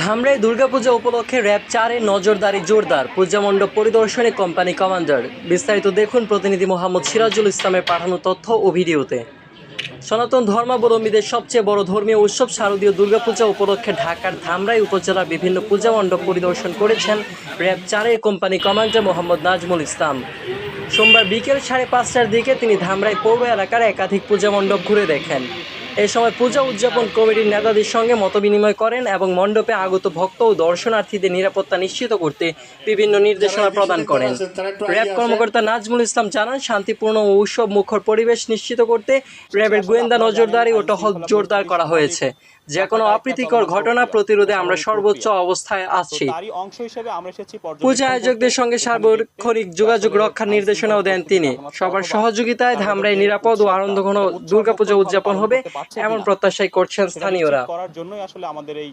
ধামরাই দুর্গাপূজা উপলক্ষে র্যাব চারে নজরদারি জোরদার, পূজা মণ্ডপ পরিদর্শনে কোম্পানি কমান্ডার। বিস্তারিত দেখুন প্রতিনিধি মোহাম্মদ সিরাজুল ইসলামের পাঠানো তথ্য ও ভিডিওতে। সনাতন ধর্মাবলম্বীদের সবচেয়ে বড় ধর্মীয় উৎসব শারদীয় দুর্গাপূজা উপলক্ষে ঢাকার ধামরাই উপজেলার বিভিন্ন পূজা মণ্ডপ পরিদর্শন করেছেন র্যাব চারের কোম্পানি কমান্ডার মোহাম্মদ নাজমুল ইসলাম। সোমবার বিকেল সাড়ে পাঁচটার দিকে তিনি ধামরাই পৌর এলাকার একাধিক পূজা মণ্ডপ ঘুরে দেখেন। এ সময় পূজা উদযাপন কমিটির নেতাদের সঙ্গে মতবিনিময় করেন এবং মণ্ডপে আগত ভক্ত ও দর্শনার্থীদের নিরাপত্তা নিশ্চিত করতে বিভিন্ন নির্দেশনা প্রদান করেন। র্যাব কর্মকর্তা নাজমুল ইসলাম জানান, শান্তিপূর্ণ ও উৎসব মুখর পরিবেশ নিশ্চিত করতে র্যাবের গোয়েন্দা নজরদারি ও টহল জোরদার করা হয়েছে। যে কোনো অপ্রীতিকর ঘটনা প্রতিরোধে আমরা সর্বোচ্চ অবস্থায় আছি। পূজা আয়োজকদের সঙ্গে সার্বক্ষণিক যোগাযোগ রক্ষার নির্দেশনাও দেন তিনি। সবার সহযোগিতায় ধামরাই নিরাপদ ও আনন্দ আনন্দঘন দুর্গাপূজা উদযাপন হবে এমন প্রত্যাশাই করছেন স্থানীয়রা। করার জন্যই আসলে আমাদের এই